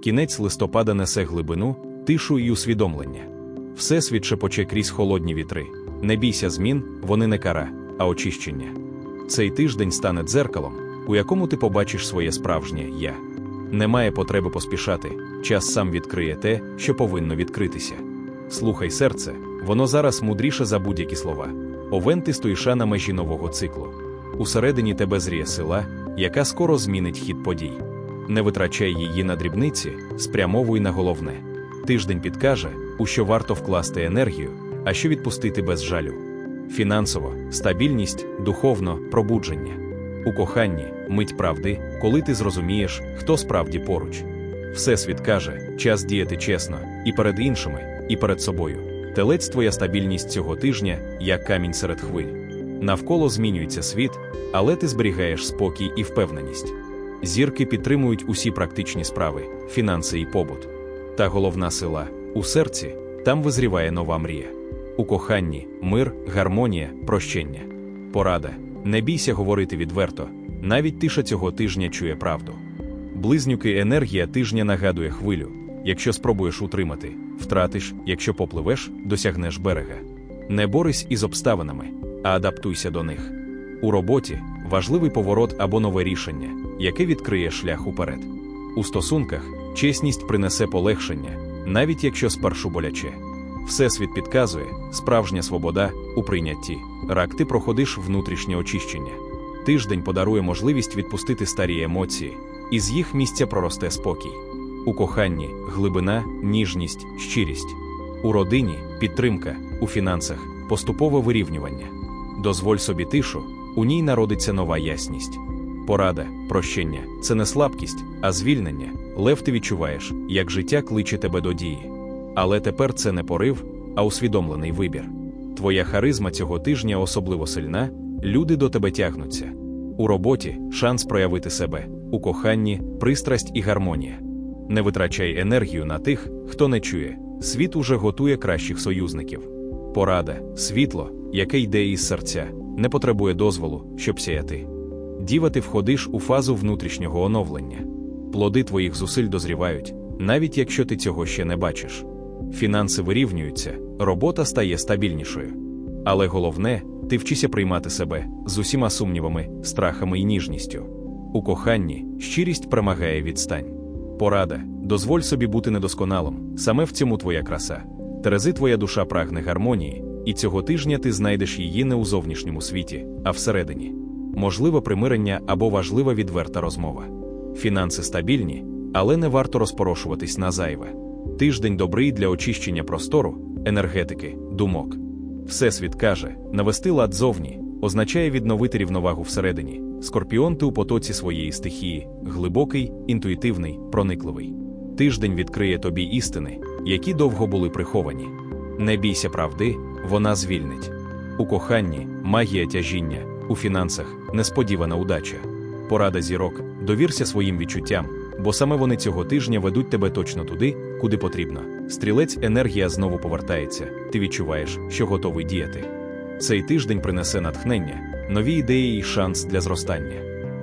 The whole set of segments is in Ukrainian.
Кінець листопада несе глибину, тишу і усвідомлення. Всесвіт шепоче крізь холодні вітри. Не бійся змін, вони не кара, а очищення. Цей тиждень стане дзеркалом, у якому ти побачиш своє справжнє я. Немає потреби поспішати, час сам відкриє те, що повинно відкритися. Слухай серце, воно зараз мудріше за будь-які слова. Овен ти стоїша на межі нового циклу. Усередині тебе зріє сила, яка скоро змінить хід подій. Не витрачай її на дрібниці, спрямовуй на головне. Тиждень підкаже, у що варто вкласти енергію, а що відпустити без жалю. Фінансово, стабільність, духовно, пробудження. У коханні, мить правди, коли ти зрозумієш, хто справді поруч. Всесвіт каже, час діяти чесно, і перед іншими, і перед собою. Телець твоя стабільність цього тижня, як камінь серед хвиль. Навколо змінюється світ, але ти зберігаєш спокій і впевненість. Зірки підтримують усі практичні справи, фінанси і побут. Та головна сила у серці, там визріває нова мрія. У коханні, мир, гармонія, прощення. Порада. Не бійся говорити відверто, навіть тиша цього тижня чує правду. Близнюки енергія тижня нагадує хвилю. Якщо спробуєш утримати, втратиш, якщо попливеш, досягнеш берега. Не борись із обставинами, а адаптуйся до них. У роботі важливий поворот або нове рішення, яке відкриє шлях уперед. У стосунках чесність принесе полегшення, навіть якщо спершу боляче. Всесвіт підказує, справжня свобода у прийнятті. Рак ти проходиш внутрішнє очищення. Тиждень подарує можливість відпустити старі емоції, і з їх місця проросте спокій. У коханні глибина, ніжність, щирість. У родині підтримка, у фінансах поступове вирівнювання. Дозволь собі тишу, у ній народиться нова ясність. Порада, прощення це не слабкість, а звільнення. Лев ти відчуваєш, як життя кличе тебе до дії. Але тепер це не порив, а усвідомлений вибір. Твоя харизма цього тижня особливо сильна, люди до тебе тягнуться. У роботі шанс проявити себе, у коханні, пристрасть і гармонія. Не витрачай енергію на тих, хто не чує. Світ уже готує кращих союзників. Порада, світло, яке йде із серця, не потребує дозволу, щоб сяяти. Діва ти входиш у фазу внутрішнього оновлення. Плоди твоїх зусиль дозрівають, навіть якщо ти цього ще не бачиш. Фінанси вирівнюються, робота стає стабільнішою. Але головне, ти вчися приймати себе з усіма сумнівами, страхами і ніжністю. У коханні щирість перемагає відстань. Порада, дозволь собі бути недосконалим, саме в цьому твоя краса. Терези твоя душа прагне гармонії, і цього тижня ти знайдеш її не у зовнішньому світі, а всередині. Можливе примирення або важлива відверта розмова. Фінанси стабільні, але не варто розпорошуватись на зайве. Тиждень добрий для очищення простору, енергетики, думок. Всесвіт каже, навести лад зовні означає відновити рівновагу всередині. Скорпіон ти у потоці своєї стихії, глибокий, інтуїтивний, проникливий. Тиждень відкриє тобі істини, які довго були приховані. Не бійся правди, вона звільнить. У коханні магія тяжіння, у фінансах несподівана удача. Порада зірок, довірся своїм відчуттям, бо саме вони цього тижня ведуть тебе точно туди, куди потрібно. Стрілець енергія знову повертається, ти відчуваєш, що готовий діяти. Цей тиждень принесе натхнення, нові ідеї і шанс для зростання.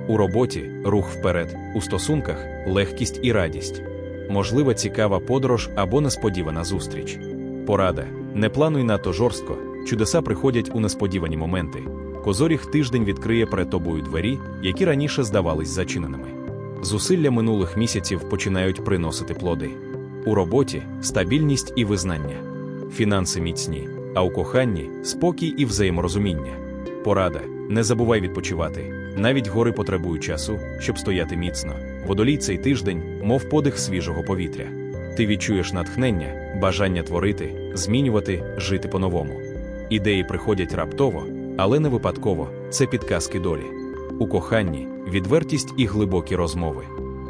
У роботі рух вперед, у стосунках легкість і радість. Можлива цікава подорож або несподівана зустріч. Порада. Не плануй надто жорстко, чудеса приходять у несподівані моменти. Козоріг тиждень відкриє перед тобою двері, які раніше здавались зачиненими. Зусилля минулих місяців починають приносити плоди. У роботі стабільність і визнання, фінанси міцні, а у коханні спокій і взаєморозуміння. Порада. Не забувай відпочивати. Навіть гори потребують часу, щоб стояти міцно. Водолій цей тиждень, мов подих свіжого повітря. Ти відчуєш натхнення, бажання творити, змінювати, жити по-новому. Ідеї приходять раптово, але не випадково це підказки долі. У коханні відвертість і глибокі розмови.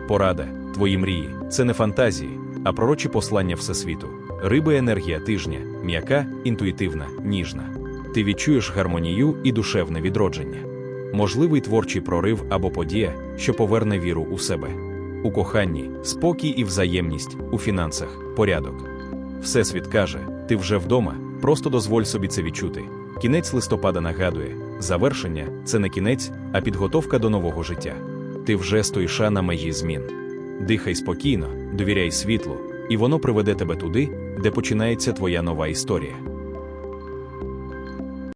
Порада, твої мрії це не фантазії, а пророчі послання Всесвіту. Риби енергія тижня, м'яка, інтуїтивна, ніжна. Ти відчуєш гармонію і душевне відродження. Можливий творчий прорив або подія, що поверне віру у себе. У коханні, спокій і взаємність, у фінансах, порядок. Всесвіт каже, ти вже вдома, просто дозволь собі це відчути. Кінець листопада нагадує, завершення це не кінець, а підготовка до нового життя. Ти вже стоїша на межі змін. Дихай спокійно, довіряй світлу, і воно приведе тебе туди, де починається твоя нова історія.